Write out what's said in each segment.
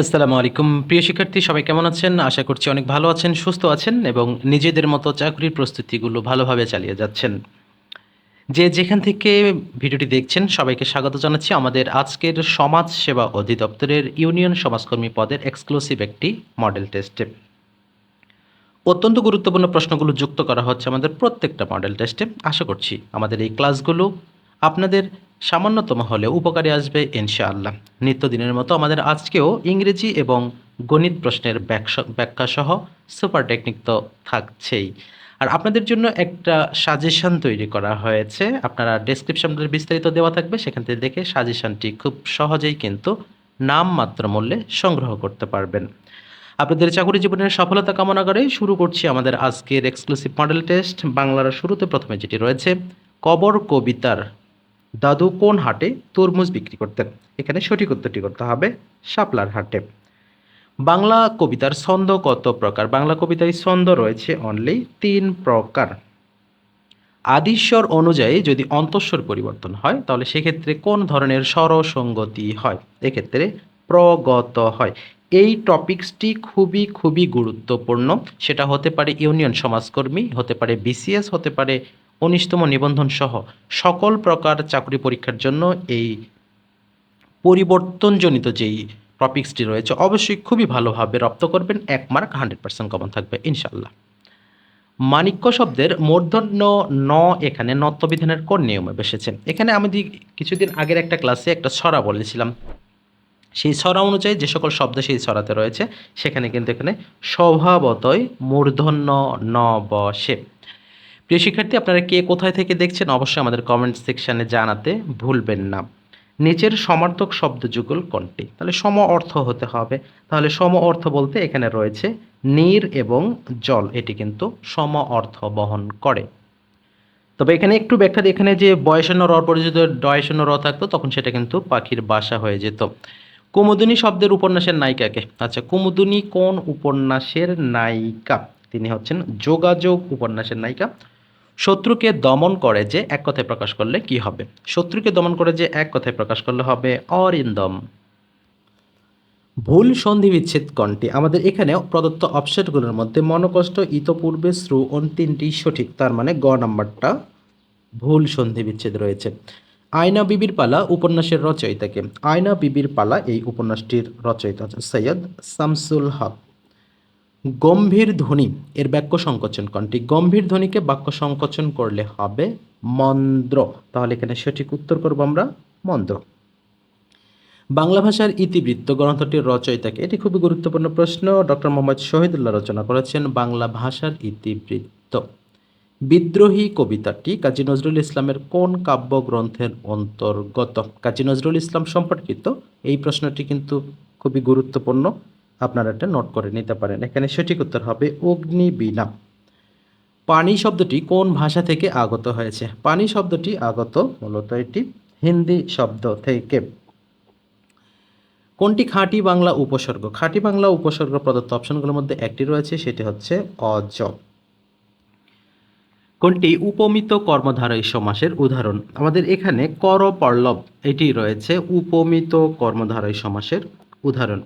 আসসালামু আলাইকুম। প্রিয় শিক্ষার্থী, সবাই কেমন আছেন? আশা করছি অনেক ভালো আছেন, সুস্থ আছেন এবং নিজেদের মতো চাকরির প্রস্তুতিগুলো ভালোভাবে চালিয়ে যাচ্ছেন। যে যেখান থেকে ভিডিওটি দেখছেন, সবাইকে স্বাগত জানাচ্ছি আমাদের আজকের সমাজ সেবা অধিদপ্তরের ইউনিয়ন সমাজকর্মী পদের এক্সক্লুসিভ একটি মডেল টেস্টে অত্যন্ত গুরুত্বপূর্ণ প্রশ্নগুলো যুক্ত করা হচ্ছে আমাদের প্রত্যেকটা মডেল টেস্টে আশা করছি আমাদের এই ক্লাসগুলো আপনাদের সামান্যতম হলেও উপকারে আসবে ইনশাআল্লাহ। নিত্যদিনের মতো আমাদের আজকেও ইংরেজি এবং গণিত প্রশ্নের ব্যাকস- ব্যাখ্যা সহ সুপার টেকনিক তো থাকছেই। আর আপনাদের জন্য একটা সাজেশন তৈরি করা হয়েছে। আপনারা ডেসক্রিপশনে বিস্তারিত দেওয়া থাকবে, সেখান থেকে দেখে সাজেশনটি খুব সহজেই কিন্তু নামমাত্র মূল্যে সংগ্রহ করতে পারবেন। আপনাদের চাকরি জীবনের সফলতা কামনা করে শুরু করছি আমাদের আজকের এক্সক্লুসিভ মডেল টেস্ট বাংলার শুরুতে প্রথমে যেটি রয়েছে, কবর কবিতার দাদু কোন হাটে তরমুজ বিক্রি করতেন? এখানে সঠিক উত্তরটি করতে হবে শাপলার হাটে। বাংলা কবিতার ছন্দ কত প্রকার? বাংলা কবিতায় ছন্দ রয়েছে অনলি তিন প্রকার। আদিস্বর অনুযায়ী যদি অন্তঃস্বর পরিবর্তন হয়, তাহলে সেক্ষেত্রে কোন ধরনের স্বরসঙ্গতি হয়? এক্ষেত্রে প্রগত হয়। এই টপিকসটি খুবই খুবই গুরুত্বপূর্ণ। সেটা হতে পারে ইউনিয়ন সমাজকর্মী, হতে পারে বিসিএস, হতে পারে উনিশতম নিবন্ধন সহ সকল প্রকার চাকরি পরীক্ষার জন্য এই পরিবর্তনজনিত যেই টপিক্সটি রয়েছে, অবশ্যই খুবই ভালোভাবে রপ্ত করবেন। এক মার্ক, হান্ড্রেড পার্সেন্ট কমন থাকবে ইনশাল্লাহ মাণিক্য শব্দের মূর্ধন্য ন এখানে নত্যবিধানের কোন নিয়মে বসেছে? এখানে আমি কিছুদিন আগের একটা ক্লাসে একটা ছড়া বলেছিলাম। সেই ছড়া অনুযায়ী যে সকল শব্দ সেই ছড়াতে রয়েছে, সেখানে কিন্তু এখানে স্বভাবতই মূর্ধন্য ন বসে প্রিয় শিক্ষার্থী, আপনারা কে কোথায় থেকে দেখছেন অবশ্যই আমাদের কমেন্ট সেকশানে জানাতে ভুলবেন না। নিচের সমার্থক শব্দ যুগল কোনটি? তাহলে সম অর্থ হতে হবে। তাহলে সম অর্থ বলতে এখানে রয়েছে নীর এবং জল। এটি কিন্তু সম অর্থ বহন করে। তবে এখানে একটু ব্যাখ্যা এখানে যে বয়সান্ন র পরিচিত ডয়সান্ন র থাকতো, তখন সেটা কিন্তু পাখির বাসা হয়ে যেত। কুমুদিনী শব্দের উপন্যাসের নায়িকাকে? আচ্ছা কুমুদিনী কোন উপন্যাসের নায়িকা? তিনি হচ্ছেন যোগাযোগ উপন্যাসের নায়িকা শত্রুকে দমন করে যে এক কথায় প্রকাশ করলে কি হবে? শত্রুকে দমন করে যে এক কথায় প্রকাশ করলে হবে অরিন্দম। ভুল সন্ধি বিচ্ছেদ কোনটি? আমাদের এখানে প্রদত্ত অপশনগুলোর মধ্যে মনকষ্ট, ইতপূর্বে, শ্রু, অন তিনটি সঠিক, তার মানে গ নাম্বারটা ভুল সন্ধি বিচ্ছেদ রয়েছে। আয়না বিবির পালা উপন্যাসের রচয়িতাকে। আয়না বিবির পালা এই উপন্যাসটির রচয়িতা সৈয়দ শামসুল হক। গম্ভীর ধ্বনি, এর বাক্য সংকোচন কোনটি গম্ভীর ধ্বনিকে বাক্য সংকোচন করলে হবে মন্দ্র। তাহলে এখানে সঠিক উত্তর করব আমরা, মন্দ্র। বাংলা ভাষার ইতিবৃত্ত গ্রন্থটির রচয়িতাকে, এটি খুবই গুরুত্বপূর্ণ প্রশ্ন, ডক্টর মোহাম্মদ শহীদুল্লাহ রচনা করেছেন বাংলা ভাষার ইতিবৃত্ত। বিদ্রোহী কবিতাটি কাজী নজরুল ইসলামের কোন কাব্যগ্রন্থের অন্তর্গত? কাজী নজরুল ইসলাম সম্পর্কিত এই প্রশ্নটি কিন্তু খুবই গুরুত্বপূর্ণ। আপনারা এটা নোট করে নিতে পারেন। এখানে সঠিক উত্তর হবে অগ্নিবীণা। পানি শব্দটি কোন ভাষা থেকে আগত হয়েছে? পানি শব্দটি আগত মূলত এটি হিন্দি শব্দ থেকে। কোনটি খাঁটি বাংলা উপসর্গ? খাঁটি বাংলা উপসর্গ প্রদত্ত অপশনগুলোর মধ্যে একটি রয়েছে, সেটি হচ্ছে অজ। কোনটি উপমিত কর্মধারয় সমাসের উদাহরণ? আমাদের এখানে করপল্লব এটি রয়েছে উপমিত কর্মধারয় সমাসের উদাহরণ।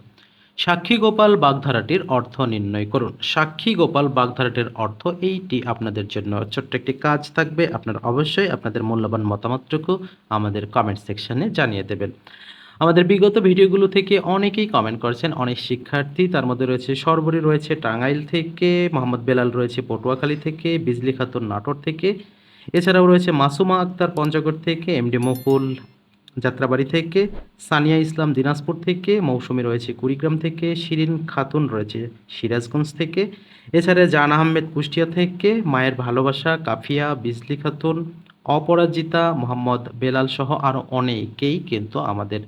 সাক্ষী গোপাল বাগধারাটির অর্থ নির্ণয় করুন। সাক্ষী গোপাল বাগধারাটির অর্থ এইটি। আপনাদের জন্য ছোট্ট একটি কাজ থাকবে। আপনারা অবশ্যই আপনাদের মূল্যবান মতামতটুকু আমাদের কমেন্ট সেকশনে জানিয়ে দেবেন। আমাদের বিগত ভিডিওগুলো থেকে অনেকেই কমেন্ট করেছেন, অনেক শিক্ষার্থী, তার মধ্যে রয়েছে সর্বরী রয়েছে টাঙ্গাইল থেকে, মোহাম্মদ বেলাল রয়েছে পটুয়াখালী থেকে, বিজলি খাতুন নাটোর থেকে, এছাড়াও রয়েছে মাসুমা আক্তার পঞ্চগড় থেকে এমডি মকুল যাত্রাবাড়ি থেকে, সানিয়া ইসলাম দিনাজপুর থেকে, মৌসুমী রয়েছে কুড়িগ্রাম থেকে, শিরিন খাতুন রয়েছে সিরাজগঞ্জ থেকে। এছাড়া জান আহমেদ কুষ্টিয়া থেকে, মায়ের ভালোবাসা, কাফিয়া, বিজলি খাতুন, অপরাজিতা, মোহাম্মদ বেলাল সহ আরও অনেকেই কিন্তু আমাদের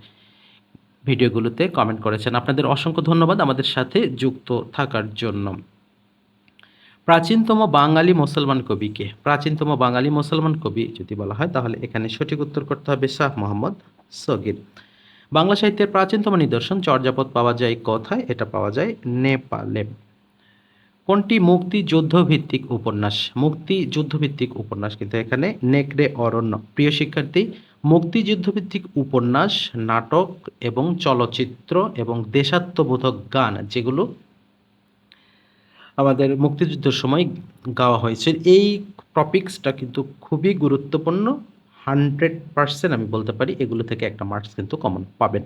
ভিডিওগুলোতে কমেন্ট করেছেন। আপনাদের অসংখ্য ধন্যবাদ আমাদের সাথে যুক্ত থাকার জন্য। প্রাচীনতম বাঙালি মুসলমান কবিকে, প্রাচীনতম বাঙালি মুসলমান কবি যদি বলা হয়, তাহলে এখানে সঠিক উত্তর করতে হবে শাহ মোহাম্মদ সগির। বাংলা সাহিত্যের প্রাচীনতম নিদর্শন, চর্যাপদ পাওয়া যায় কথায়? এটা পাওয়া যায় নেপালে। কোনটি মুক্তি যুদ্ধভিত্তিক উপন্যাস? মুক্তি যুদ্ধভিত্তিক উপন্যাস কিন্তু এখানে নেকড়ে অরণ্য। প্রিয় শিক্ষার্থী, মুক্তি যুদ্ধভিত্তিক উপন্যাস, নাটক এবং চলচ্চিত্র এবং দেশাত্মবোধক গান, যেগুলো আমাদের মুক্তিযুদ্ধের সময় গাওয়া হয়েছে। এই টপিক্সটা কিন্তু খুবই গুরুত্বপূর্ণ। হান্ড্রেড পার্সেন্ট আমি বলতে পারি, এগুলো থেকে একটা মার্কস কিন্তু কমন পাবেন।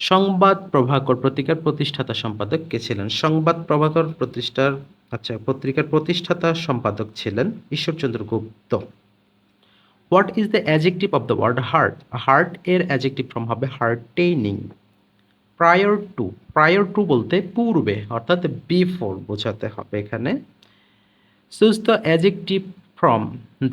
সংবাদ প্রভাকর পত্রিকার প্রতিষ্ঠাতা সম্পাদক কে ছিলেন? সংবাদ প্রভাকর প্রতিষ্ঠার আচ্ছা পত্রিকার প্রতিষ্ঠাতা সম্পাদক ছিলেন Ishwarchandra Gupta. What is the adjective of the word heart heart এর অ্যাজেক্টিভ ফর্ম হবে heartening prior to prior to বলতে পূর্বে, অর্থাৎ বিফোর বোঝাতে হবে এখানে। Choose the adjective from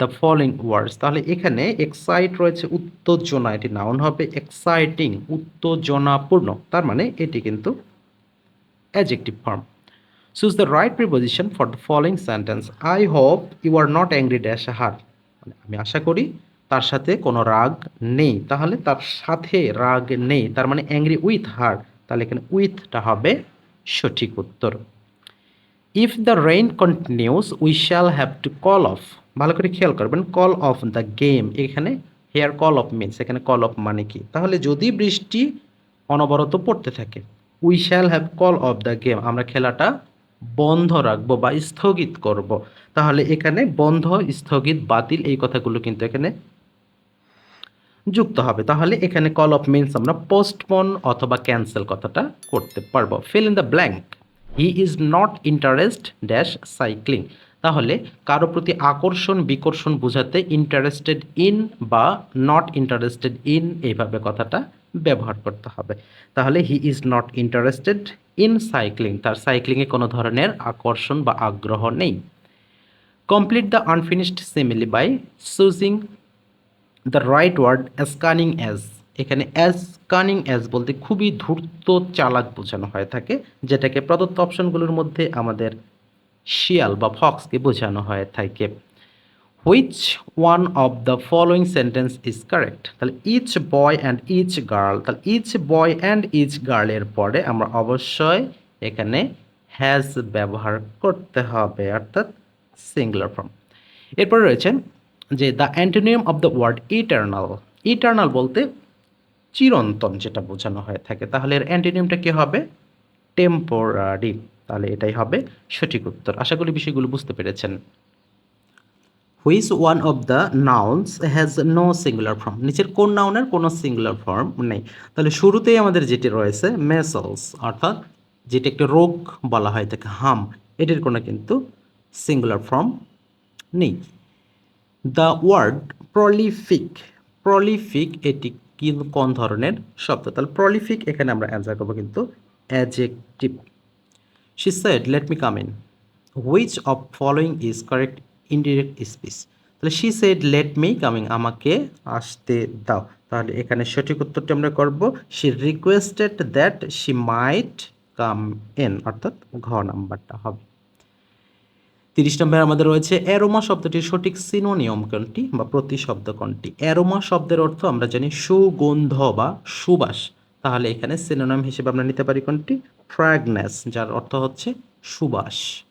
the following words তাহলে এখানে এক্সাইট রয়েছে, উত্তেজনা, এটি নাউন হবে এক্সাইটিং উত্তেজনাপূর্ণ। তার মানে এটি কিন্তু adjective form choose the right preposition for the following sentence I hope you are not angry dash her মানে আমি আশা করি তার সাথে কোনো রাগ নেই। তাহলে তার সাথে রাগ নেই। তার মানে অ্যাংরি উইথ হার তাহলে এখানে উইথটা হবে সঠিক উত্তর। If the rain continues we shall have to call off ভালো করে খেয়াল করবেন কল অফ দ্য গেম এখানে হেয়ার কল অফ মিনস এখানে কল অফ মানে কি? তাহলে যদি বৃষ্টি অনবরত পড়তে থাকে we shall have call off the game আমরা খেলাটা বন্ধ রাখব বা স্থগিত করব। তাহলে এখানে বন্ধ, স্থগিত, বাতিল এই কথাগুলো কিন্তু এখানে যুক্ত হবে। তাহলে এখানে কল অফ মিনস আমরা পোস্টপন অথবা ক্যান্সেল কথাটা করতে পারব। Fill in the blank he is not interest dash cycling তাহলে কারও প্রতি আকর্ষণ, বিকর্ষণ বোঝাতে ইন্টারেস্টেড ইন বা নট ইন্টারেস্টেড ইন এইভাবে কথাটা ব্যবহার করতে হবে। তাহলে he is not interested in cycling তার সাইক্লিংয়ে কোনো ধরনের আকর্ষণ বা আগ্রহ নেই। Complete the unfinished simile by choosing the right word cunning as এখানে অ্যাজ কানিং অ্যাজ বলতে খুবই ধূর্ত চালাক বোঝানো হয়ে থাকে, যেটাকে প্রদত্ত অপশনগুলোর মধ্যে আমাদের শিয়াল বা ফক্সকে বোঝানো হয়ে থাকে। Which one of the following sentence is correct তাহলে each boy and each girl তাহলে ইচ বয় অ্যান্ড ইচ গার্লের পরে আমরা অবশ্যই এখানে হ্যাজ ব্যবহার করতে হবে, অর্থাৎ সিঙ্গুলার ফর্ম এরপরে রয়েছে যে the antonym of the word eternal eternal বলতে চিরন্তন যেটা বোঝানো হয়ে থাকে। তাহলে এর অ্যান্টোনিয়ামটা কী হবে? টেম্পোরারি তাহলে এটাই হবে সঠিক উত্তর। আশা করি বিষয়গুলো বুঝতে পেরেছেন। Which one of the nouns has no singular form নিচের কোন নাউনের কোনো সিঙ্গুলার ফর্ম নেই। তাহলে শুরুতেই আমাদের যেটি রয়েছে মেসলস অর্থাৎ যেটি একটি রোগ বলা হয় তাকে হাম, এটির কোনো কিন্তু সিঙ্গুলার ফর্ম নেই। দ্য ওয়ার্ড প্রলিফিক প্রলিফিক এটি কোন ধরনের শব্দ? তাহলে প্রলিফিক এখানে আমরা অ্যান্সার করব কিন্তু adjective she said let me come in which of following is correct indirect speech তাহলে she said let me coming আমাকে আসতে দাও। তাহলে এখানে সঠিক উত্তরটি আমরা করব। She requested that she might come in অর্থাৎ ঘ নাম্বারটা হবে। তিরিশ নম্বরে আমাদের রয়েছে অ্যারোমা শব্দটির সঠিক সিনোনিয়ম কোনটি বা প্রতিশব্দ কোনটি? অ্যারোমা শব্দের অর্থ আমরা জানি সুগন্ধ বা সুবাস। তাহলে এখানে সিনোনিয়ম হিসেবে আমরা নিতে পারি কোনটি? ফ্র্যাগনেস, যার অর্থ হচ্ছে সুবাস।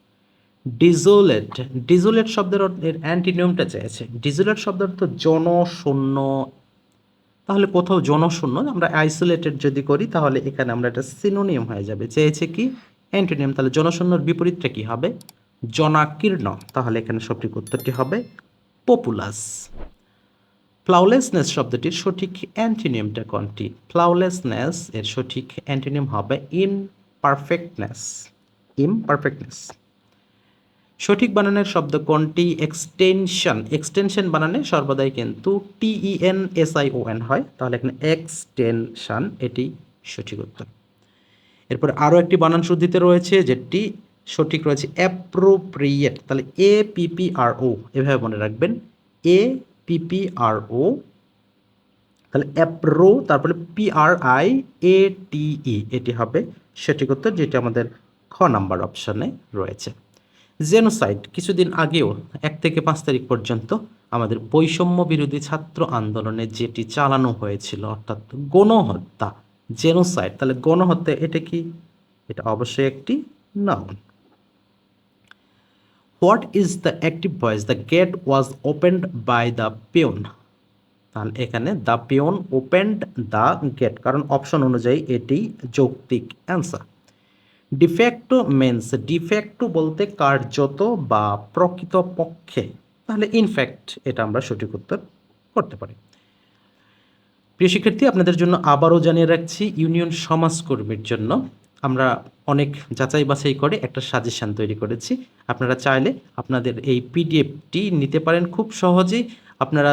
ডিজোলেট ডিজোলেট শব্দের অর্থ- এর অ্যান্টিনিয়মটা চেয়েছে ডিজোলেট শব্দের অর্থ জনশূন্য। তাহলে কোথাও জনশূন্য, আমরা আইসোলেটেড যদি করি, তাহলে এখানে আমরা এটা সিনোনিয়ম হয়ে যাবে। চেয়েছে কি? অ্যান্টোনিয়াম। তাহলে জনশূন্যর বিপরীতটা কি হবে? জনাকীর্ণ। তাহলে এখানে সঠিক উত্তরটি হবে পপুলাস ফ্লাউলেসনেস শব্দটির সঠিক অ্যান্টিনিয়ামটা কোনটি? ফ্লাউলেসনেস এর সঠিক অ্যান্টিনিয়াম হবে ইমপারফেক্টনেস ইমপারফেক্টনেস সঠিক বানানের শব্দ কোনটি? এক্সটেনশন এক্সটেনশন বানানে সর্বদাই কিন্তু টিইএন এন হয়। তাহলে এখানে এক্সটেনশন এটি সঠিক উত্তর। এরপর আরও একটি বানান শুদ্ধিতে রয়েছে, যেটি সঠিক রয়েছে অ্যাপ্রোপ্রিয়েট তাহলে এ পিপিআরও এভাবে মনে রাখবেন এ পিপিআরও তাহলে অ্যাপ্রো তারপরে পিআরআই এ টিই এটি হবে সঠিক উত্তর যেটি আমাদের খ নাম্বার অপশনে রয়েছে। জেনোসাইড কিছুদিন আগেও, এক থেকে পাঁচ তারিখ পর্যন্ত আমাদের বৈষম্য বিরোধী ছাত্র আন্দোলনে যেটি চালানো হয়েছিল, অর্থাৎ গণহত্যা জেনোসাইড তাহলে গণহত্যা এটা কি? এটা অবশ্যই একটি noun what is the active voice the gate was opened by the peon তাহলে এখানে the peon opened the gate কারণ অপশন অনুযায়ী এটি যৌক্তিক অ্যান্সার ডিফ্যাক্টো মেন্স ডিফ্যাক্টো বলতে কার্যত বা প্রকৃত পক্ষে তাহলে ইনফ্যাক্ট এটা আমরা সঠিক উত্তর করতে পারি। প্রিয় শিক্ষার্থী, আপনাদের জন্য আবারও জানিয়ে রাখছি ইউনিয়ন সমাজকর্মীর জন্য আমরা অনেক যাচাই বাছাই করে একটা সাজেশান তৈরি করেছি। আপনারা চাইলে আপনাদের এই পিডিএফটি নিতে পারেন খুব সহজেই। আপনারা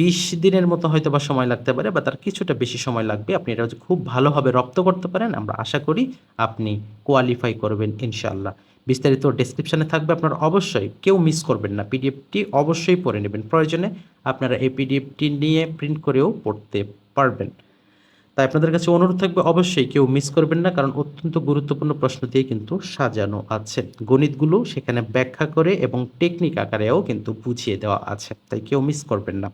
বিশ দিনের মতো হয়তো বা সময় লাগতে পারে বা তার কিছুটা বেশি সময় লাগবে। আপনি এটা খুব ভালোভাবে রপ্ত করতে পারেন। আমরা আশা করি আপনি কোয়ালিফাই করবেন ইনশাল্লাহ বিস্তারিত ডেসক্রিপশানে থাকবে আপনারা অবশ্যই কেউ মিস করবেন না। পিডিএফটি অবশ্যই পড়ে নেবেন। প্রয়োজনে আপনারা এই পিডিএফটি নিয়ে প্রিন্ট করেও পড়তে পারবেন। তাই আপনাদের কাছে অনুরোধ থাকবে, অবশ্যই কেউ মিস করবেন না, কারণ অত্যন্ত গুরুত্বপূর্ণ প্রশ্ন দিয়ে কিন্তু সাজানো আছে। গণিতগুলো সেখানে ব্যাখ্যা করে এবং টেকনিক আকারেও কিন্তু বুঝিয়ে দেওয়া আছে, তাই কেউ মিস করবেন না।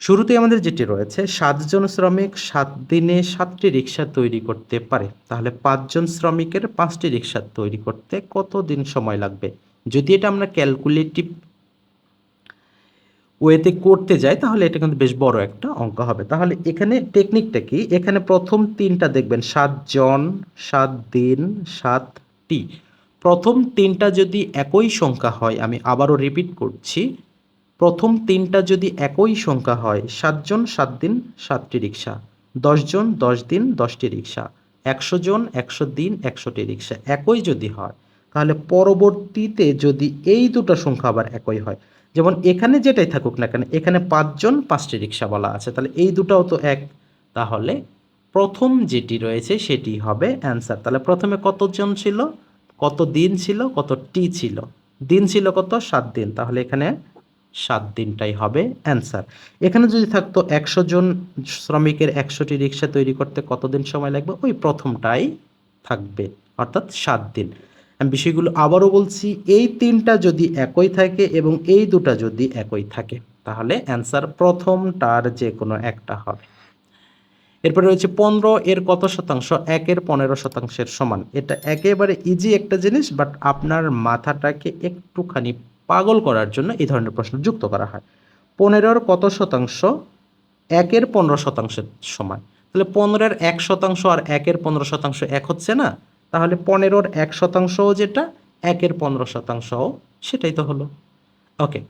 শুরুতে আমাদের যেটি রয়েছে, সাতজন শ্রমিক সাত দিনে সাতটি রিক্সা তৈরি করতে পারে। তাহলে পাঁচজন শ্রমিকের পাঁচটি রিক্সা তৈরি করতে কত দিন সময় লাগবে? যদি এটা আমরা ক্যালকুলেটিভ ওয়েতে করতে যাই তাহলে এটা কিন্তু বেশ বড় একটা অঙ্ক হবে। তাহলে এখানে টেকনিকটা কি? এখানে প্রথম তিনটা দেখবেন সাতজন সাত দিন সাতটি প্রথম তিনটা যদি একই সংখ্যা হয়, আমি আবারও রিপিট করছি, প্রথম তিনটা যদি একই সংখ্যা হয় সাতজন সাত দিন, সাতটি রিক্সা। দশজন দশ দিন, দশটি রিক্সা। একশো জন, একশো দিন, একশোটি রিক্সা। একই যদি হয়, তাহলে পরবর্তীতে যদি এই দুটো সংখ্যা আবার একই হয় যেমন এখানে যেটাই থাকুক না কেন, এখানে পাঁচজন পাঁচটি রিক্সা বলা আছে। তাহলে এই দুটাও তো এক। তাহলে প্রথম যেটি রয়েছে সেটি হবে অ্যান্সার তাহলে প্রথমে কতজন ছিল? কত দিন ছিল? কত টি ছিল? দিন ছিল কত? সাত দিন। তাহলে এখানে সাত দিনটাই হবে অ্যান্সার এখানে যদি থাকতো একশো জন শ্রমিকের একশোটি রিক্সা তৈরি করতে কতদিন সময় লাগবে? ওই প্রথমটাই থাকবে, অর্থাৎ সাত দিন। আমি বিষয়গুলো আবারও বলছি, এই তিনটা যদি একই থাকে এবং এই দুটা যদি একই থাকে, তাহলে অ্যান্সার প্রথমটার যে কোনো একটা হবে। এরপরে রয়েছে পনেরো, এর কত শতাংশ? একের পনেরো শতাংশের সমান। এটা একেবারে ইজি একটা জিনিস বাট আপনার মাথাটাকে একটুখানি পাগল করার জন্য এই ধরনের প্রশ্ন যুক্ত করা হয়। পনেরোর কত শতাংশ? একের পনেরো শতাংশের সমান। তাহলে পনেরোর এক শতাংশ আর একের পনেরো শতাংশ এক হচ্ছে না? তাহলে পনেরোর এক শতাংশও যেটা, একের পনেরো শতাংশও সেটাই তো হলো। ওকে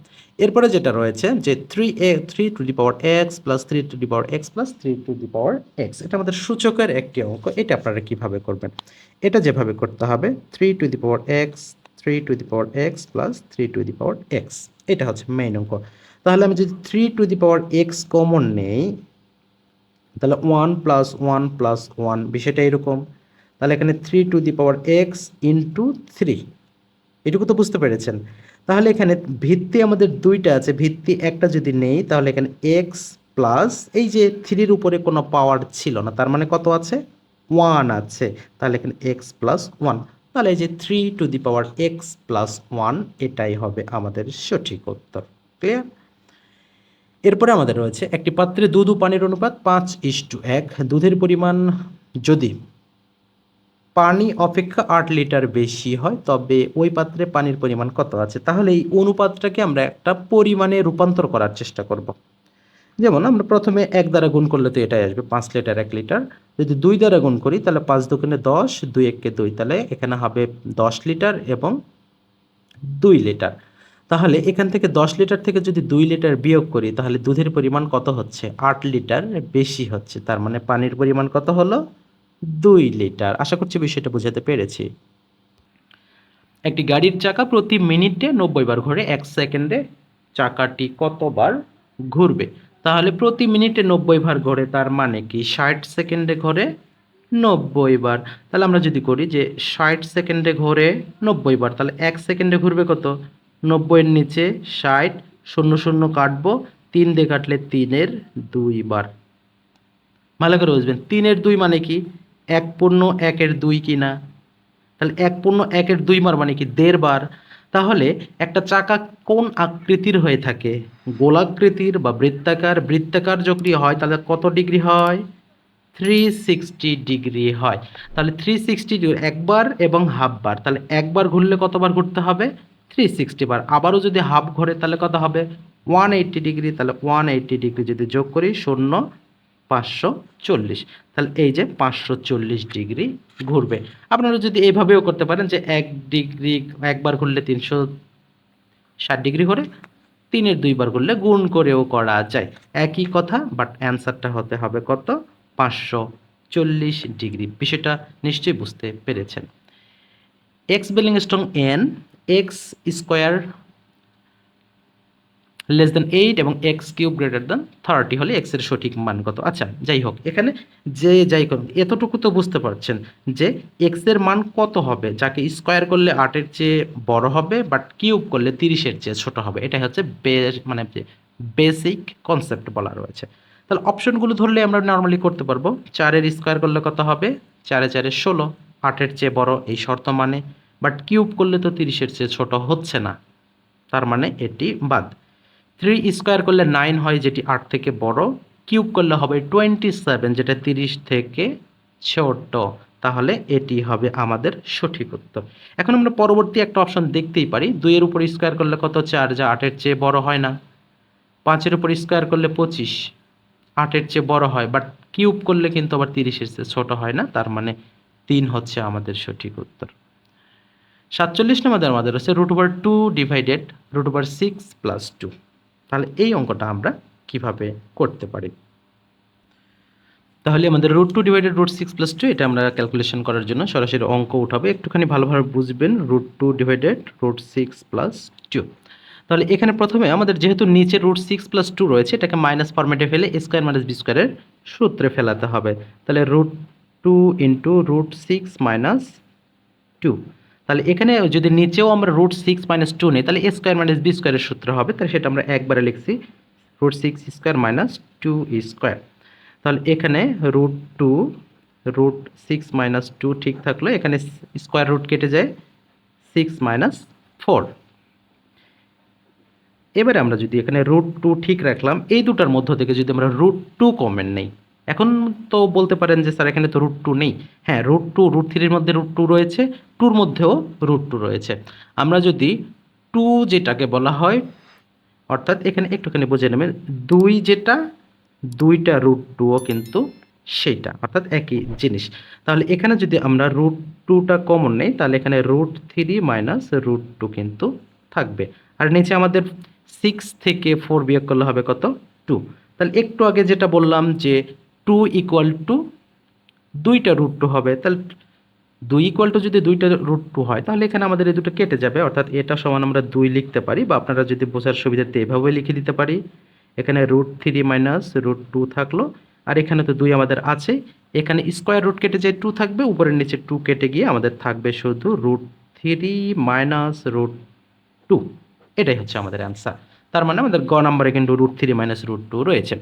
এরপরে যেটা রয়েছে যে three a three to the power x plus three to the power x plus three to the power x এটা আমাদের সূচকের একটি অঙ্ক, এটা আপনারা কীভাবে করবেন? এটা যেভাবে করতে হবে three to the power x three to the power x plus three to the power x এটা হচ্ছে মেইন অঙ্ক। তাহলে আমি যদি three to the power x common নেই, তাহলে one plus one plus one বিষয়টা এরকম। তাহলে এখানে three to the power x into three এটুকু তো বুঝতে পেরেছেন। তাহলে এখানে ভিত্তি আমাদের দুইটা আছে, ভিত্তি একটা যদি নেই, তাহলে এখানে এক্স প্লাস এই যে থ্রির উপরে কোনো পাওয়ার ছিল না, তার মানে কত আছে? ওয়ান আছে। তাহলে এখানে এক্স প্লাস ওয়ান তাহলে এই যে three to the power x plus one এটাই হবে আমাদের সঠিক উত্তর। ক্লিয়ার এরপরে আমাদের রয়েছে একটি পাত্রে দুধ ও পানির অনুপাত পাঁচ ইস টু এক। দুধের পরিমাণ যদি পানি অপেক্ষা আট লিটার বেশি হয়, তবে ওই পাত্রে পানির পরিমাণ কত আছে? তাহলে এই অনুপাতটাকে আমরা একটা পরিমাণে রূপান্তর করার চেষ্টা করব। যেমন আমরা প্রথমে এক দ্বারা গুণ করলে তো এটাই আসবে, পাঁচ লিটার এক লিটার। যদি দুই দ্বারা গুণ করি, তাহলে পাঁচ দোকানে দশ, দুই এককে দুই, তাহলে এখানে হবে দশ লিটার এবং দুই লিটার। তাহলে এখান থেকে দশ লিটার থেকে যদি দুই লিটার বিয়োগ করি, তাহলে দুধের পরিমাণ কত হচ্ছে? আট লিটার বেশি হচ্ছে, তার মানে পানির পরিমাণ কত হলো? দুই লিটার। আশা করছি বিষয়টা বোঝাতে পেরেছি। একটি গাড়ির চাকা প্রতি মিনিটে নব্বই বার ঘোরে, এক সেকেন্ডে চাকাটি কতবার ঘুরবে? তাহলে প্রতি মিনিটে নব্বই বার ঘোরে তার মানে কি? ষাট সেকেন্ডে ঘোরে নব্বই বার। তাহলে আমরা যদি করি যে ষাট সেকেন্ডে ঘোরে নব্বই বার, তাহলে এক সেকেন্ডে ঘুরবে কত? নব্বইয়ের নিচে ষাট, শূন্য শূন্য কাটবো, তিন দিয়ে কাটলে তিনের দুই বার। ভালো করে বুঝবেন, তিনের দুই মানে কি? এক পূর্ণ, একের দুই কি না তাহলে এক পূর্ণ, একের দুই বার মানে কি? দেড় বার। তাহলে একটা চাকা কোন আকৃতির হয়ে থাকে? গোলাকৃতির বা বৃত্তাকার? বৃত্তাকার যদি হয়, তাহলে কত ডিগ্রি হয়? থ্রি সিক্সটি ডিগ্রি হয়। তাহলে থ্রি সিক্সটি ডিগ্রি একবার এবং হাফ বার। তাহলে একবার ঘুরলে কতবার ঘুরতে হবে? থ্রি সিক্সটি বার। আবারও যদি হাফ ঘোরে, তাহলে কত হবে? One eighty degree. তাহলে ওয়ান এইট্টি ডিগ্রি যদি যোগ করি, শূন্য পাঁচশো চল্লিশ। তাহলে এই যে পাঁচশো চল্লিশ ডিগ্রি ঘুরবে। আপনারা যদি এইভাবেও করতে পারেন যে এক ডিগ্রি, একবার ঘুরলে তিনশো ষাট ডিগ্রি করে তিনের দুইবার করলে গুণ করেও করা যায়। একই কথা বাট অ্যান্সারটা হতে হবে কত? পাঁচশো চল্লিশ ডিগ্রি। বিষয়টা নিশ্চয়ই বুঝতে পেরেছেন। X billing strong n x square less than eight এবং x cube greater than thirty হলে এক্সের সঠিক মান কত? আচ্ছা যাই হোক, এখানে যে যাই হোক এতটুকু তো বুঝতে পারছেন যে এক্সের মান কত হবে? যাকে স্কোয়ার করলে আটের চেয়ে বড় হবে বাট কিউব করলে তিরিশের চেয়ে ছোট হবে। এটাই হচ্ছে বেস মানে বেসিক কনসেপ্ট বলা রয়েছে। তাহলে অপশনগুলো ধরলে আমরা নর্মালি করতে পারব, চারের স্কোয়ার করলে কত হবে? চারে চারে ষোলো, আটের চেয়ে বড়, এই শর্ত মানে বাট কিউব করলে তো তিরিশের চেয়ে ছোট হচ্ছে না। তার মানে এটি বাদ। থ্রি স্কোয়ার করলে নাইন হয়, যেটি আট থেকে বড়। কিউব করলে হবে টোয়েন্টি সেভেন যেটা তিরিশ থেকে ছোট। তাহলে এটি হবে আমাদের সঠিক উত্তর। এখন আমরা পরবর্তী একটা অপশন দেখতেই পারি। দুইয়ের উপর স্কোয়ার করলে কত? চার, যা আটের চেয়ে বড় হয় না। পাঁচের উপর স্কোয়ার করলে পঁচিশ, আটের চেয়ে বড় হয়। বাট কিউব করলে কিন্তু আবার তিরিশের চেয়ে ছোট হয় না। তার মানে তিন হচ্ছে আমাদের সঠিক উত্তর। সাতচল্লিশ নম্বর আমাদের হচ্ছে root over two divided root over six plus two তাহলে এই অঙ্কটা আমরা কীভাবে করতে পারি? তাহলে আমাদের root two divided root six plus two এটা আমরা ক্যালকুলেশন করার জন্য সরাসরি অঙ্ক উঠাবে। একটুখানি ভালোভাবে বুঝবেন root two divided root six plus two তাহলে এখানে প্রথমে আমাদের যেহেতু নিচে রুট সিক্স প্লাস টু রয়েছে, এটাকে মাইনাস ফরম্যাটে ফেলে স্কোয়ার মাইনাস বি স্কোয়ারের সূত্রে ফেলাতে হবে। তাহলে root two into root six minus two তাহলে এখানে যদি নিচেও আমরা রুট সিক্স মাইনাস টু নিই, তাহলে এ স্কোয়ার মাইনাস বি স্কোয়ারের সূত্র হবে। তাহলে সেটা আমরা একবারে লিখছি root six square minus two square তাহলে এখানে root two root six minus two ঠিক থাকল এখানে স্কোয়ার রুট কেটে যায় সিক্স মাইনাস ফোর এবারে আমরা যদি এখানে রুট টু ঠিক রাখলাম, এই দুটার মধ্য থেকে যদি আমরা রুট টু কমেন্ট নেই এখন তো বলতে পারেন যে স্যার, এখানে তো রুট টু নেই। হ্যাঁ রুট টু রুট থ্রির মধ্যে রুট টু রয়েছে টুর মধ্যেও রুট টু রয়েছে। আমরা যদি টু যেটাকে বলা হয়, অর্থাৎ এখানে একটুখানি বুঝে নেবেন, দুই যেটা, দুইটা রুট টুও কিন্তু সেইটা, অর্থাৎ একই জিনিস। তাহলে এখানে যদি আমরা রুট টুটা কমন নেই, তাহলে এখানে root three minus root two কিন্তু থাকবে। আর নিচে আমাদের সিক্স থেকে ফোর বিয়োগ করলে হবে কত? টু তাহলে একটু আগে যেটা বললাম যে টু ইকুয়াল টু দুইটা রুট টু হবে। তাহলে দুই ইকুয়াল টু যদি দুইটা রুট টু হয়, তাহলে এখানে আমাদের এই দুটো কেটে যাবে। অর্থাৎ এটা সমান আমরা দুই লিখতে পারি বা আপনারা যদি বোঝার সুবিধার্থে এভাবে লিখে দিতে পারি, এখানে root three minus root two থাকল। আর এখানে তো দুই আমাদের আছে। এখানে স্কোয়ার রুট কেটে যে টু থাকবে, উপরের নিচে টু কেটে গিয়ে আমাদের থাকবে শুধু root three minus root two এটাই হচ্ছে আমাদের অ্যান্সার তার মানে আমাদের গ নাম্বারে কিন্তু root three minus root two রয়েছে।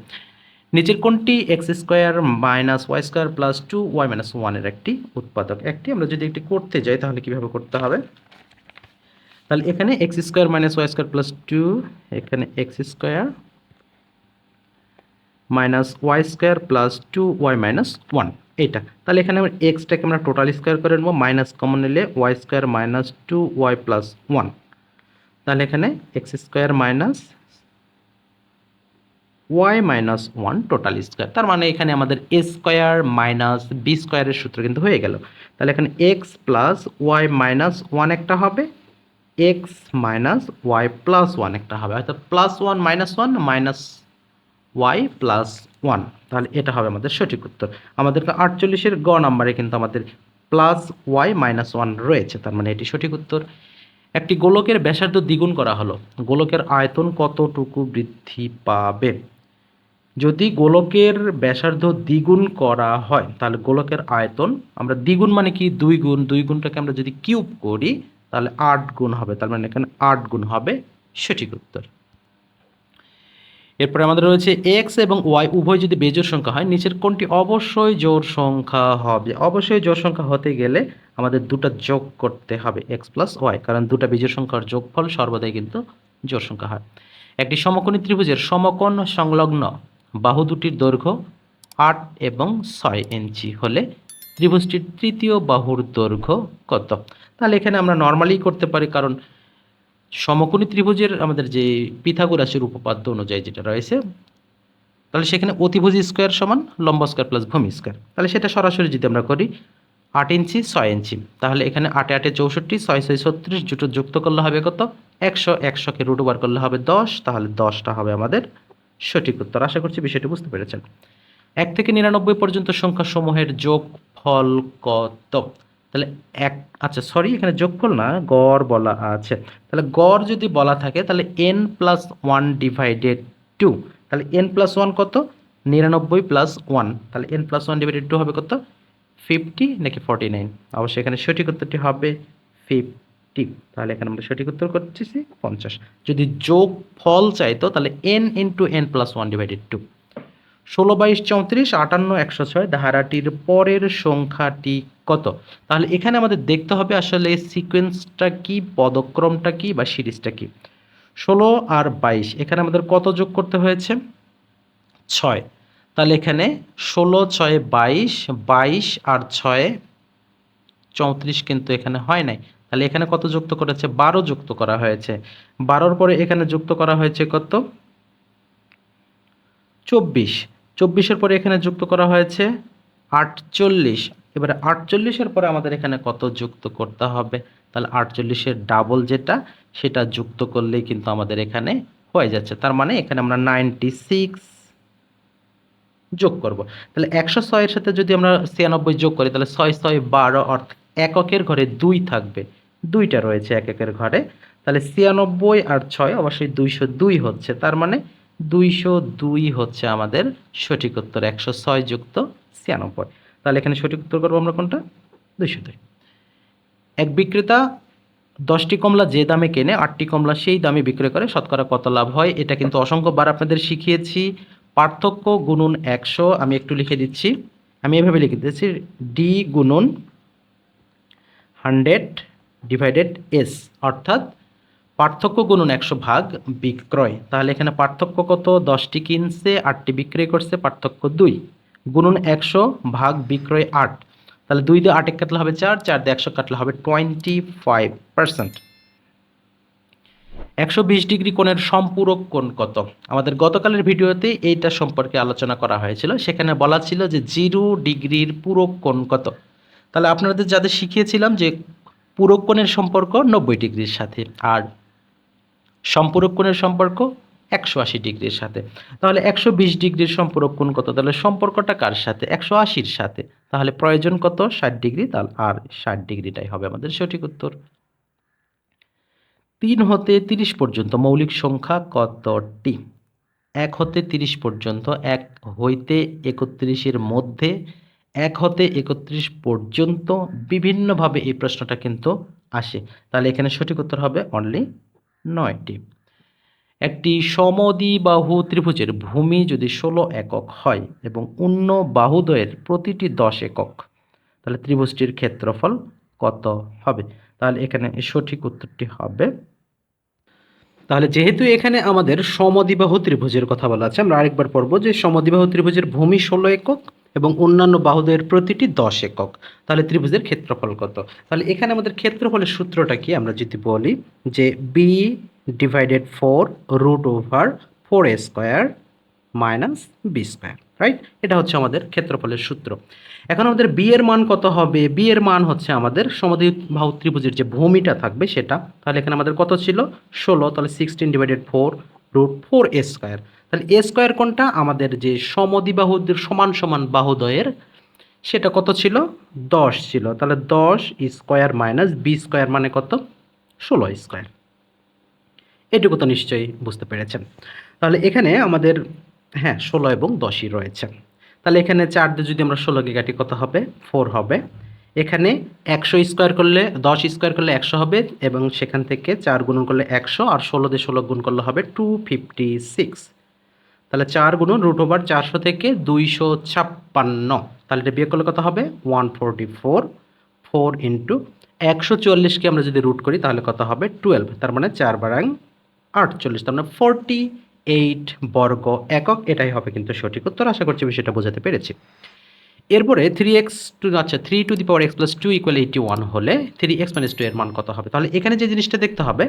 নিচের কোনটি? X square minus y square plus two y minus ওয়ানের একটি উৎপাদক। একটি আমরা যদি একটি করতে যাই, তাহলে কীভাবে করতে হবে? তাহলে এখানে x square minus y square plus two এখানে x square minus y square plus two y minus one এইটা। তাহলে এখানে আমরা এক্সটাকে আমরা টোটাল স্কোয়ার করে নেব মাইনাস কমন নিলে y square minus two y plus one তাহলে এখানে x square minus y minus one total square তার মানে এখানে আমাদের এ স্কোয়ার মাইনাস বি স্কোয়ারের সূত্র কিন্তু হয়ে গেল। তাহলে এখানে x plus y minus one একটা হবে x minus y plus one একটা হবে। অর্থাৎ plus one minus one minus y plus one তাহলে এটা হবে আমাদের সঠিক উত্তর। আমাদেরকে আটচল্লিশের গ নাম্বারে কিন্তু আমাদের প্লাস ওয়াই মাইনাস ওয়ান রয়েছে, তার মানে এটি সঠিক উত্তর। একটি গোলকের ব্যাসার্ধ দ্বিগুণ করা হলো। গোলকের আয়তন কতটুকু বৃদ্ধি পাবে? যদি গোলকের ব্যাসার্ধ দ্বিগুণ করা হয়, তাহলে গোলকের আয়তন আমরা দ্বিগুণ মানে কি? দুই গুণ। দুই গুণটাকে আমরা যদি কিউব করি, তাহলে আট গুণ হবে। তার মানে এখানে আট গুণ হবে। সঠিক উত্তর। এরপরে আমাদের রয়েছে এক্স এবং ওয়াই উভয় যদি বেজোড় সংখ্যা হয়, নিচের কোনটি অবশ্যই জোর সংখ্যা হবে? অবশ্যই জোর সংখ্যা হতে গেলে আমাদের দুটো যোগ করতে হবে এক্স প্লাস ওয়াই কারণ দুটো বিজোড় সংখ্যার যোগফল সর্বদাই কিন্তু জোর সংখ্যা হয়। একটি সমকোণী ত্রিভুজের সমকোণ সংলগ্ন বাহু দুটির দৈর্ঘ্য আট এবং ছয় ইঞ্চি হলে ত্রিভুজটির তৃতীয় বাহুর দৈর্ঘ্য কত? তাহলে এখানে আমরা নর্মালি করতে পারি কারণ সমকোণী ত্রিভুজের আমাদের যে পিথাগোরাসের উপপাদ্য অনুযায়ী যেটা রয়েছে, তাহলে সেখানে অতিভুজ স্কোয়ার সমান লম্ব স্কোয়ার প্লাস ভূমি স্কোয়ার তাহলে সেটা সরাসরি যদি আমরা করি আট ইঞ্চি, ছয় ইঞ্চি, তাহলে এখানে আটে আটে চৌষট্টি, ছয় ছয় ছত্রিশ, দুটো যুক্ত করলে হবে কত? একশো, একশোকে রুট ওভার করলে হবে দশ, তাহলে দশটা হবে আমাদের সঠিক উত্তর। আশা করছি বিষয়টি বুঝতে পেরেছেন। এক থেকে নিরানব্বই পর্যন্ত সংখ্যা সমূহের যোগ ফল কত? তাহলে এক আচ্ছা সরি এখানে যোগফল না, গড় বলা আছে। তাহলে গড় যদি বলা থাকে, তাহলে n plus one divided two তাহলে এন প্লাস ওয়ান কত? নিরানব্বই প্লাস ওয়ান তাহলে n plus one divided two হবে কত? ফিফটি নাকি ফর্টি নাইন অবশ্যই এখানে সঠিক উত্তরটি হবে ফিফটি তাহলে এখানে আমরা সঠিক উত্তর করতেছি পঞ্চাশ। যদি যোগ ফল চাইতো, তাহলে n into n plus one divided two ষোলো বাইশ চৌত্রিশ, আটান্ন একশো ছয়, ধারাটির পরের সংখ্যাটি কত? তাহলে এখানে আমাদের দেখতে হবে আসলে সিকোয়েন্সটা কি, পদক্রমটা কি বা সিরিজটা কি। ষোলো আর বাইশ, এখানে আমাদের কত যোগ করতে হয়েছে? ছয়। তাহলে এখানে ষোলো, ছয়, বাইশ বাইশ আর ছয়ে, চৌত্রিশ কিন্তু এখানে হয় নাই। তাহলে এখানে কত যুক্ত করেছে? বারো যুক্ত করা হয়েছে। বারোর পরে এখানে যুক্ত করা হয়েছে কত? চব্বিশ। চব্বিশের পরে এখানে যুক্ত করা হয়েছে আটচল্লিশ। এবারে আটচল্লিশের পরে আমাদের এখানে কত যুক্ত করতে হবে? তাহলে আটচল্লিশের ডাবল যেটা, সেটা যুক্ত করলেই কিন্তু আমাদের এখানে হয়ে যাচ্ছে। তার মানে এখানে আমরা নাইনটি সিক্স যোগ করব। তাহলে একশো ছয়ের সাথে যদি আমরা ছিয়ানব্বই যোগ করি, তাহলে ছয় ছয়, বারো, অর্থাৎ এককের ঘরে দুই থাকবে। দুইটা রয়েছে এক একের ঘরে। তাহলে ছিয়ানব্বই আর ছয় অবশ্যই দুইশো দুই হচ্ছে। তার মানে দুইশো দুই হচ্ছে আমাদের সঠিক উত্তর, একশো ছয় যুক্ত ছিয়ানব্বই। তাহলে এখানে সঠিক উত্তর করব আমরা কোনটা? দুইশো দুই। এক বিক্রেতা দশটি কমলা যে দামে কেনে আটটি কমলা সেই দামে বিক্রয় করে, শতকরা কত লাভ হয়? এটা কিন্তু অসংখ্যবার আপনাদের শিখিয়েছি। পার্থক্য গুণন একশো, আমি একটু লিখে দিচ্ছি। আমি এভাবে লিখে দিচ্ছি, ডি গুণন হান্ড্রেড ডিভাইডেড এস অর্থাৎ পার্থক্য গুণন একশো ভাগ বিক্রয়। তাহলে এখানে পার্থক্য কত? দশটি কিনছে, আটটি বিক্রয় করছে, পার্থক্য দুই। গুণন একশো ভাগ বিক্রয় আট। তাহলে দুই দিয়ে আটে কাটলে হবে চার চার দিয়ে একশো কাটলে হবে টোয়েন্টি ফাইভ পার্সেন্ট একশো বিশ ডিগ্রি কোণের সম্পূরক কোণ কত? আমাদের গতকালের ভিডিওতে এইটা সম্পর্কে আলোচনা করা হয়েছিল। সেখানে বলা ছিল যে জিরো ডিগ্রির পূরক কোণ কত? তাহলে আপনাদের যাদের শিখিয়েছিলাম যে পূরক কোণের সম্পর্ক নব্বই ডিগ্রির সাথে আর সম্পূরক কোণের সম্পর্ক একশো আশি ডিগ্রির সাথে। তাহলে একশো বিশ ডিগ্রির সম্পূরক কোণ কত? তাহলে সম্পর্কটা কার সাথে? একশো আশির সাথে। তাহলে প্রয়োজন কত? ষাট ডিগ্রি তাহলে আর ষাট ডিগ্রিটাই হবে আমাদের সঠিক উত্তর। তিন হতে তিরিশ পর্যন্ত মৌলিক সংখ্যা কতটি? এক হতে তিরিশ পর্যন্ত, এক হইতে একত্রিশের মধ্যে এক হতে একত্রিশ পর্যন্ত বিভিন্নভাবে এই প্রশ্নটা কিন্তু আসে। তাহলে এখানে সঠিক উত্তর হবে অনলি নয়টি। একটি সমদ্বিবাহু ত্রিভুজের ভূমি যদি ষোলো একক হয় এবং অন্য বাহুদ্বয়ের প্রতিটি দশ একক, তাহলে ত্রিভুজটির ক্ষেত্রফল কত হবে? তাহলে এখানে সঠিক উত্তরটি হবে। তাহলে যেহেতু এখানে আমাদের সমদ্বিবাহু ত্রিভুজের কথা বলা আছে, আমরা আরেকবার পড়ব যে সমদ্বিবাহু ত্রিভুজের ভূমি ষোলো একক এবং অন্যান্য বাহুদের প্রতিটি দশ একক। তাহলে ত্রিভুজের ক্ষেত্রফল কত? তাহলে এখানে আমাদের ক্ষেত্রফলের সূত্রটা কি? আমরা যদি বলি যে B divided four root over four A square minus B square right এটা হচ্ছে আমাদের ক্ষেত্রফলের সূত্র। এখন আমাদের বি এর মান কত হবে? বি এর মান হচ্ছে আমাদের সমদ্বিবাহু ত্রিভুজের যে ভূমিটা থাকবে সেটা। তাহলে এখানে আমাদের কত ছিল? ষোলো, তাহলে sixteen divided four root four A square তাহলে এ স্কোয়ার কোনটা? আমাদের যে সমদ্বিবাহুদের সমান সমান বাহুদয়ের সেটা কত ছিল? দশ ছিল। তাহলে দশ স্কোয়ার মাইনাস বি স্কোয়ার মানে কত? ষোলো স্কোয়ার এটুকু তো নিশ্চয়ই বুঝতে পেরেছেন। তাহলে এখানে আমাদের হ্যাঁ ষোলো এবং দশই রয়েছে। তাহলে এখানে চার দিয়ে যদি আমরা ষোলোকে কাটি কত হবে? ফোর হবে। এখানে একশো স্কোয়ার করলে দশ স্কোয়ার করলে একশো হবে এবং সেখান থেকে চার গুণন করলে একশো আর ষোলো দিয়ে ষোলো গুণ করলে হবে টু ফিফটি সিক্স তাহলে চার গুণন রুট ওভার চারশো থেকে দুইশো ছাপ্পান্ন। তাহলে এটা বিয়োগ করলে কত হবে? One forty four four into একশো চল্লিশকে আমরা যদি রুট করি, তাহলে কত হবে? টুয়েলভ তার মানে চার বারাং আটচল্লিশ। তার মানে ফোরটি এইট বর্গ একক। এটাই হবে কিন্তু সঠিক উত্তর। আশা করছি বিষয়টা বোঝাতে পেরেছি। এরপরে থ্রি এক্স টু আচ্ছা three two the power X plus two equal eighty one হলে থ্রি এক্স মাইনাস টু এর মান কত হবে? তাহলে এখানে যে জিনিসটা দেখতে হবে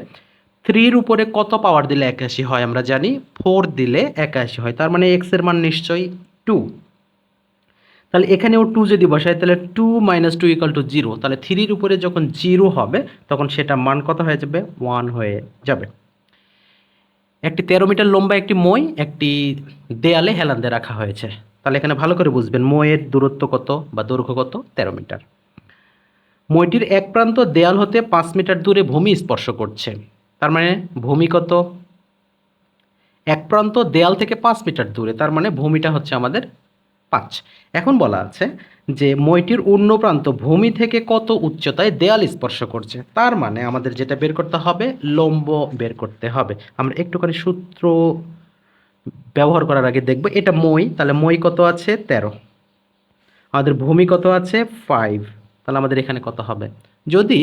থ্রির উপরে কত পাওয়ার দিলে একাশি হয় আমরা জানি? ফোর দিলে একাশি হয়, তার মানে এক্সের মান নিশ্চয়ই টু তাহলে এখানেও টু যদি বসায় তাহলে two minus two equal two zero তাহলে থ্রির উপরে যখন জিরো হবে, তখন সেটা মান কত হয়ে যাবে? ওয়ান হয়ে যাবে। একটি তেরো মিটার লম্বা একটি মই, একটি দেয়ালে হেলান দিয়ে রাখা হয়েছে। তাহলে এখানে ভালো করে বুঝবেন, মইয়ের দূরত্ব কত বা দৈর্ঘ্য কত? তেরো মিটার। মইটির এক প্রান্ত দেয়াল হতে পাঁচ মিটার দূরে ভূমি স্পর্শ করছে। তার মানে ভূমি কত? এক প্রান্ত দেয়াল থেকে পাঁচ মিটার দূরে, তার মানে ভূমিটা হচ্ছে আমাদের পাঁচ। এখন বলা আছে যে মইটির অন্য প্রান্ত ভূমি থেকে কত উচ্চতায় দেয়াল স্পর্শ করছে, তার মানে আমাদের যেটা বের করতে হবে, লম্ব বের করতে হবে। আমরা একটুখানি সূত্র ব্যবহার করার আগে দেখব, এটা মই, তাহলে মই কত আছে? তেরো। আমাদের ভূমি কত আছে? ফাইভ তাহলে আমাদের এখানে কত হবে? যদি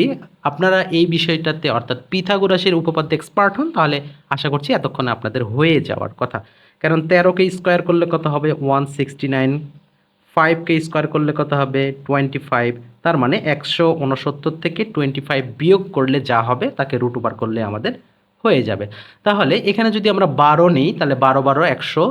আপনারা এই বিষয়টাতে, অর্থাৎ পিথাগোরাসের উপপাদ্য এক্সপার্ট হন, তাহলে আশা করছি এতক্ষণে আপনাদের হয়ে যাওয়ার কথা। কারণ তেরোকে স্কোয়ার করলে কত হবে? ওয়ান সিক্সটি নাইন ফাইভকে স্কোয়ার করলে কত হবে? টোয়েন্টি ফাইভ তার মানে একশো উনসত্তর থেকে টোয়েন্টি ফাইভ বিয়োগ করলে যা হবে, তাকে রুট ওভার করলে আমাদের হয়ে যাবে। তাহলে এখানে যদি আমরা বারো নিই, তাহলে বারো বারো একশো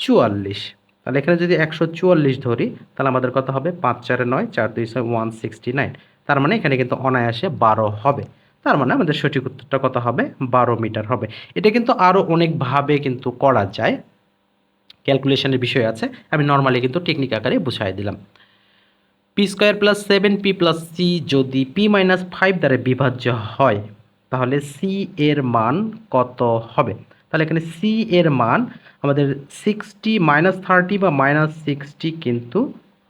চুয়াল্লিশ। তাহলে এখানে যদি একশো চুয়াল্লিশ ধরি, তাহলে আমাদের কত হবে? পাঁচ চারে নয়, চার দুই ছয় ওয়ান সিক্সটি নাইন তার মানে এখানে কিন্তু অনায়াসে বারো হবে। তার মানে আমাদের সঠিক উত্তরটা কত হবে? বারো মিটার হবে। এটা কিন্তু আরও অনেকভাবে কিন্তু করা যায়। ক্যালকুলেশনের বিষয় আছে। আমি নর্মালি কিন্তু টেকনিক আকারে বুঝাই দিলাম। P square plus seven, P plus C যদি পি মাইনাস ফাইভ দ্বারা বিভাজ্য হয় তাহলে সি এর মান কত হবে? তাহলে এখানে সি এর মান আমাদের সিক্সটি মাইনাস থার্টি বা মাইনাস সিক্সটি কিন্তু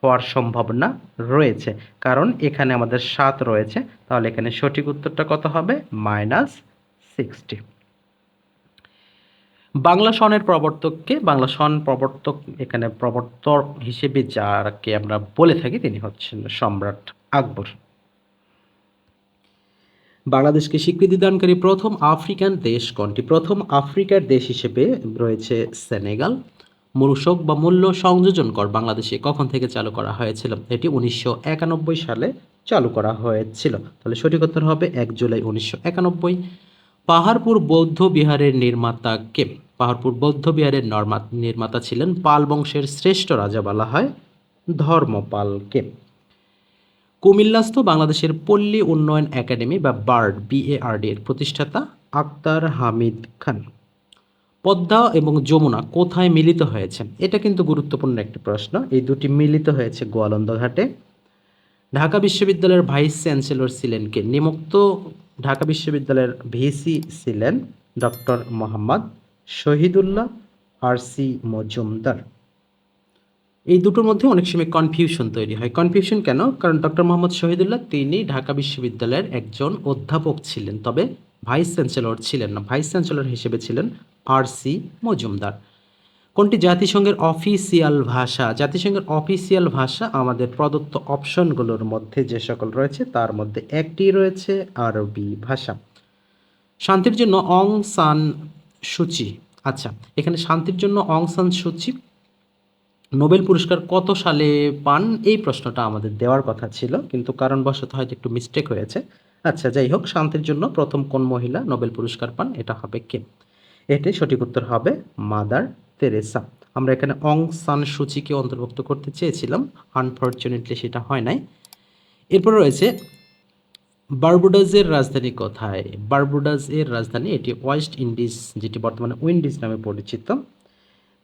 হওয়ার সম্ভাবনা রয়েছে। কারণ এখানে আমাদের সাত রয়েছে। তাহলে এখানে সঠিক উত্তরটা কত হবে? মাইনাস সিক্সটি বাংলা সনের প্রবর্তককে, বাংলা সন প্রবর্তক এখানে প্রবর্তক হিসেবে যাকে আমরা বলে থাকি, তিনি হচ্ছেন সম্রাট আকবর। বাংলাদেশকে স্বীকৃতি দানকারী প্রথম আফ্রিকান দেশ কোনটি? প্রথম আফ্রিকার দেশ হিসেবে রয়েছে সেনেগাল। মূসক বা মূল্য সংযোজন কর বাংলাদেশে কখন থেকে চালু করা হয়েছিল? এটি উনিশশো একানব্বই সালে চালু করা হয়েছিল। তাহলে সঠিক উত্তর হবে এক জুলাই উনিশশো একানব্বই। পাহাড়পুর বৌদ্ধ বিহারের নির্মাতা কে? পাহাড়পুর বৌদ্ধ বিহারের নর্মা- নির্মাতা ছিলেন পাল বংশের শ্রেষ্ঠ রাজা বলা হয় ধর্মপালকে কুমিল্লাস্থ বাংলাদেশের পল্লী উন্নয়ন একাডেমি বা বার্ড বিএআরডি এর প্রতিষ্ঠাতা আক্তার হামিদ খান। পদ্মা এবং যমুনা কোথায় মিলিত হয়েছে? এটা কিন্তু গুরুত্বপূর্ণ একটি প্রশ্ন। এই দুটি মিলিত হয়েছে গোয়ালন্দ ঘাটে ঢাকা বিশ্ববিদ্যালয়ের ভাইস চ্যান্সেলর ছিলেন কে? নিমুক্ত ঢাকা বিশ্ববিদ্যালয়ের ভিসি ছিলেন doctor Mohammad Shahidullah R C Majumdar. এই দুটোর মধ্যে অনেক সময় কনফিউশন তৈরি হয়। কনফিউশন কেন? কারণ ডক্টর মোহাম্মদ শহীদুল্লাহ তিনি ঢাকা বিশ্ববিদ্যালয়ের একজন অধ্যাপক ছিলেন, তবে ভাইস চ্যান্সেলর ছিলেন না। ভাইস চ্যান্সেলর হিসেবে ছিলেন আর সি মজুমদার। কোনটি জাতিসংঘের অফিসিয়াল ভাষা? জাতিসংঘের অফিসিয়াল ভাষা আমাদের প্রদত্ত অপশনগুলোর মধ্যে যে সকল রয়েছে, তার মধ্যে একটি রয়েছে আরবি ভাষা। শান্তির জন্য অং সান সূচি আচ্ছা এখানে শান্তির জন্য অং সান সূচি নোবেল পুরস্কার কত সালে পান? এই প্রশ্নটা আমাদের দেওয়ার কথা ছিল, কিন্তু কারণবশত হয়তো একটু মিস্টেক হয়েছে। আচ্ছা যাই হোক, শান্তির জন্য প্রথম কোন মহিলা নোবেল পুরস্কার পান, এটা হবে কে? এটি সঠিক উত্তর হবে মাদার তেরেসা। আমরা এখানে অং সান সূচিকে অন্তর্ভুক্ত করতে চেয়েছিলাম আনফর্চুনেটলি সেটা হয় নাই। এরপর রয়েছে, বারবুডাজের রাজধানী কোথায়? বারবুডাজ এর রাজধানী, এটি ওয়েস্ট ইন্ডিজ, যেটি বর্তমানে উইন্ডিজ নামে পরিচিত।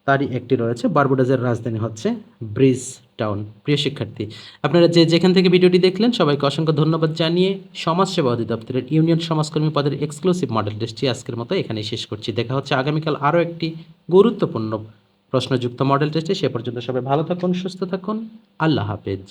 তারই একটি রয়েছে। বারবুডাজের রাজধানী হচ্ছে ব্রিজ টাউন প্রিয় শিক্ষার্থী, আপনারা যে যেখান থেকে ভিডিওটি দেখলেন, সবাইকে অসংখ্য ধন্যবাদ জানিয়ে সমাজসেবা অধিদপ্তরের ইউনিয়ন সমাজকর্মী পদের এক্সক্লুসিভ মডেল টেস্টটি আজকের মতো এখানেই শেষ করছি। দেখা হচ্ছে আগামীকাল আরও একটি গুরুত্বপূর্ণ প্রশ্নযুক্ত মডেল টেস্টে সে পর্যন্ত সবাই ভালো থাকুন, সুস্থ থাকুন। আল্লাহ হাফেজ।